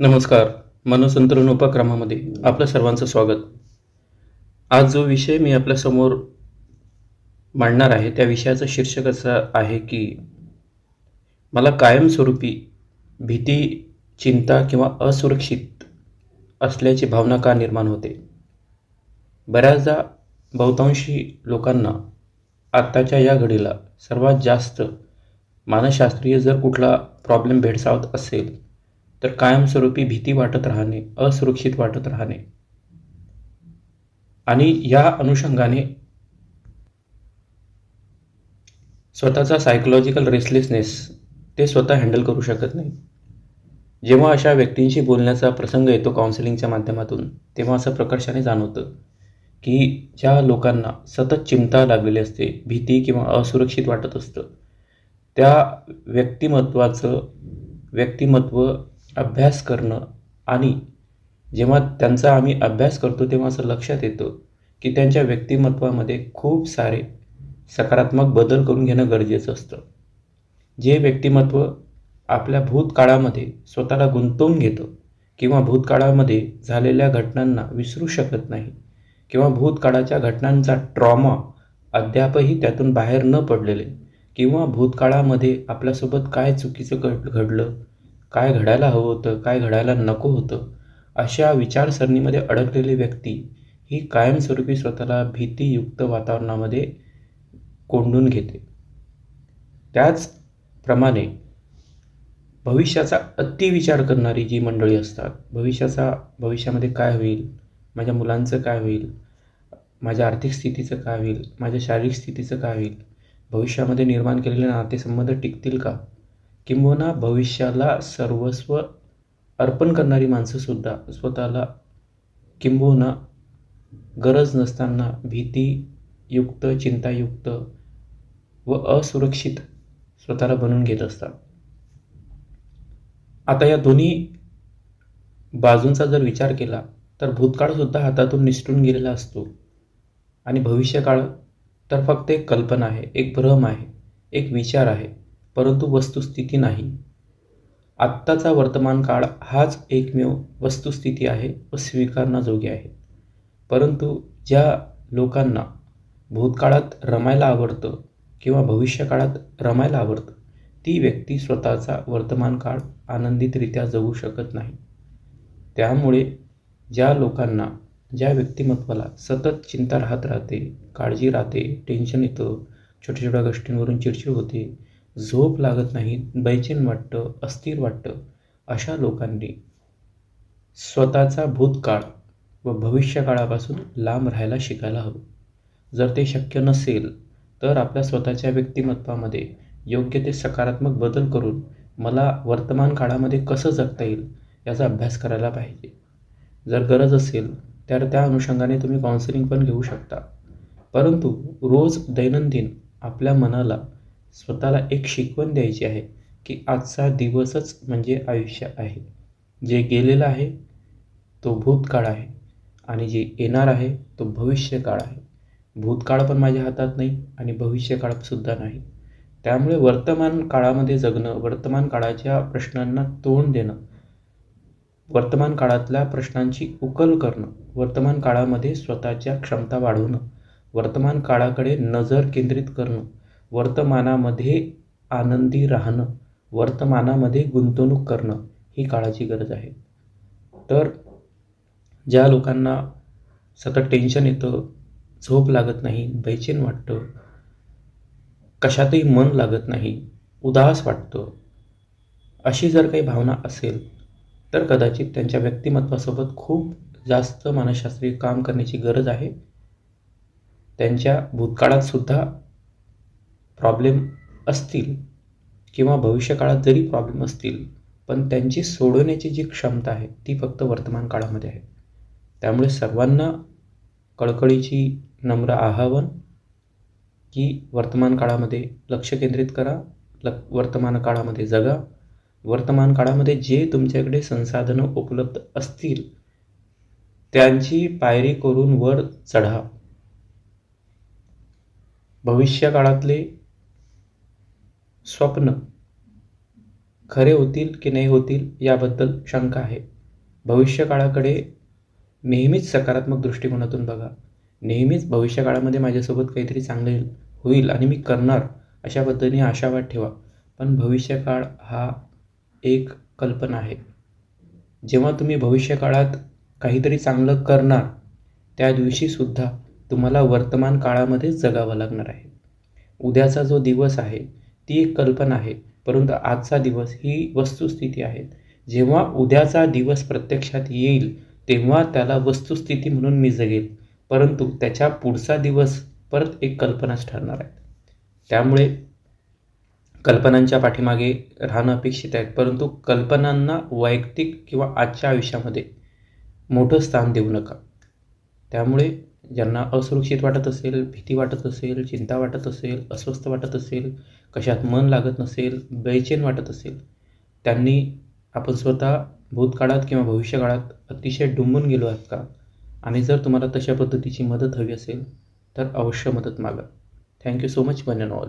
नमस्कार मनोसंतुलन उपक्रमामध्ये आपलं सर्वांचं स्वागत. आज जो विषय मी आपल्यासमोर मांडणार आहे त्या विषयाचं शीर्षक असं आहे की मला कायमस्वरूपी भीती चिंता किंवा असुरक्षित असल्याची भावना का निर्माण होते? बऱ्याचदा बहुतांशी लोकांना आत्ताच्या या घडीला सर्वात जास्त मानसशास्त्रीय जर कुठला प्रॉब्लेम भेडसावत असेल तर कायमस्वरूपी भीती वाटत राहणे असुरक्षित वाटत राहणे. आणि या अनुषंगाने स्वतःचा सायकोलॉजिकल रेसलेसनेस ते स्वतः हँडल करू शकत नाही. जेव्हा अशा व्यक्तींशी बोलण्याचा प्रसंग येतो काउन्सिलिंगच्या माध्यमातून तेव्हा असं प्रकर्षाने जाणवतं की ज्या लोकांना सतत चिंता लागलेली असते भीती किंवा असुरक्षित वाटत असतं त्या व्यक्तिमत्वाचं व्यक्तिमत्व अभ्यास करणं आणि जेव्हा त्यांचा आम्ही अभ्यास करतो तेव्हा असं लक्षात येतं की त्यांच्या व्यक्तिमत्वामध्ये खूप सारे सकारात्मक बदल करून घेणं गरजेचं असतं. जे व्यक्तिमत्व आपल्या भूतकाळामध्ये स्वतःला गुंतवून घेतं किंवा भूतकाळामध्ये झालेल्या घटनांना विसरू शकत नाही किंवा भूतकाळाच्या घटनांचा ट्रॉमा अद्यापही त्यातून बाहेर न पडलेले किंवा भूतकाळामध्ये आपल्यासोबत काय चुकीचं घड घडलं काय घडायला हवं होतं काय घडायला नको होतं अशा विचारसरणीमध्ये अडकलेली व्यक्ती ही कायमस्वरूपी स्वतःला भीतीयुक्त वातावरणामध्ये कोंडून घेते. त्याचप्रमाणे भविष्याचा अतिविचार करणारी जी मंडळी असतात भविष्याचा भविष्यामध्ये काय होईल माझ्या मुलांचं काय होईल माझ्या आर्थिक स्थितीचं काय होईल माझ्या शारीरिक स्थितीचं काय होईल भविष्यामध्ये निर्माण केलेले नातेसंबंध टिकतील का? किंबहुना भविष्याला सर्वस्व अर्पण करणारी माणसंसुद्धा स्वतःला किंबहुना गरज नसताना भीतीयुक्त चिंतायुक्त व असुरक्षित स्वतःला बनवून घेत असतात. आता या दोन्ही बाजूंचा जर विचार केला तर भूतकाळसुद्धा हातातून निसटून गेलेला असतो. आणि भविष्यकाळ तर फक्त एक कल्पना आहे एक भ्रम आहे एक विचार आहे. परंतु वस्तुस्थिती नाही. आत्ताचा वर्तमान काळ हाच एकमेव वस्तुस्थिती आहे व स्वीकारण्याजोगी आहे. परंतु ज्या लोकांना भूतकाळात रमायला आवडतं किंवा भविष्यकाळात रमायला आवडतं ती व्यक्ती स्वतःचा वर्तमान काळ आनंदितरित्या जगू शकत नाही. त्यामुळे ज्या लोकांना ज्या व्यक्तिमत्वाला सतत चिंता राहत राहते काळजी राहते टेन्शन येतं छोट्या छोट्या गोष्टींवरून चिडचिड होते झोप लागत नाही बैचेन वाटतं अस्थिर वाटतं अशा लोकांनी स्वतःचा भूतकाळ व भविष्यकाळापासून लांब राहायला शिकायला हवं. जर ते शक्य नसेल तर आपल्या स्वतःच्या व्यक्तिमत्वामध्ये योग्य ते सकारात्मक बदल करून मला वर्तमान काळामध्ये कसं जगता येईल याचा अभ्यास करायला पाहिजे. जर गरज असेल तर त्या अनुषंगाने तुम्ही काउन्सिलिंग पण घेऊ शकता. परंतु रोज दैनंदिन आपल्या मनाला स्वतःला एक शिकवण द्यायची आहे की आजचा दिवसच म्हणजे आयुष्य आहे. जे गेलेलं आहे तो भूतकाळ आहे. आणि जे येणार आहे तो भविष्यकाळ आहे. भूतकाळ पण माझ्या हातात नाही आणि भविष्यकाळसुद्धा नाही. त्यामुळे वर्तमान काळामध्ये जगणं वर्तमान काळाच्या प्रश्नांना तोंड देणं वर्तमान काळातल्या प्रश्नांची उकल करणं वर्तमान काळामध्ये स्वतःच्या क्षमता वाढवणं वर्तमान काळाकडे नजर केंद्रित करणं वर्तमानामध्ये आनंदी राहणं वर्तमानामध्ये गुंतवणूक करणं ही काळाची गरज आहे. तर ज्या लोकांना सतत टेन्शन येतं झोप लागत नाही बेचैन वाटतं कशातही मन लागत नाही उदास वाटतं अशी जर काही भावना असेल तर कदाचित त्यांच्या व्यक्तिमत्वासोबत खूप जास्त मानसशास्त्रीय काम करण्याची गरज आहे. त्यांच्या भूतकाळात सुद्धा प्रॉब्लेम असतील किंवा भविष्यकाळात जरी प्रॉब्लेम असतील पण त्यांची सोडवण्याची जी क्षमता आहे ती फक्त वर्तमान काळामध्ये आहे. त्यामुळे सर्वांना कळकळीची नम्र आवाहन की वर्तमान काळामध्ये लक्ष केंद्रित करा ल वर्तमान काळामध्ये जगा. वर्तमान काळामध्ये जे तुमच्याकडे संसाधनं उपलब्ध असतील त्यांची पायरी करून वर चढा. भविष्यकाळातले स्वप्न. खरे होतील की नाही होतील याबद्दल शंका आहे. भविष्यकाळाकडे नेहमीच सकारात्मक दृष्टिकोनातून बघा. नेहमीच भविष्यकाळामध्ये माझ्यासोबत काहीतरी चांगले होईल आणि मी करणार अशा पद्धतीने आशावाद ठेवा. पण भविष्यकाळ हा एक कल्पना आहे. जेव्हा तुम्ही भविष्यकाळात काहीतरी चांगलं करणार त्या दिवशीसुद्धा तुम्हाला वर्तमान काळामध्येच जगावं लागणार आहे. उद्याचा जो दिवस आहे ती एक कल्पना आहे. परंतु आजचा दिवस ही वस्तुस्थिती आहे. जेव्हा उद्याचा दिवस प्रत्यक्षात येईल तेव्हा त्याला वस्तुस्थिती म्हणून मी जगेल. परंतु त्याच्या पुढचा दिवस परत एक कल्पनाच ठरणार आहे. त्यामुळे कल्पनांच्या पाठीमागे राहणं अपेक्षित आहे. परंतु कल्पनांना वैयक्तिक किंवा आजच्या आयुष्यामध्ये मोठं स्थान देऊ नका. त्यामुळे ज्यांना असुरक्षित वाटत असेल भीती वाटत असेल चिंता वाटत असेल अस्वस्थ वाटत असेल कशात मन लागत नसेल बेचैन वाटत असेल त्यांनी आपण स्वतः भूतकाळात किंवा भविष्यकाळात अतिशय डुंबून गेलो आहात का? आणि जर तुम्हाला तशा पद्धतीची मदत हवी असेल तर अवश्य मदत मागा. Thank you so much one and all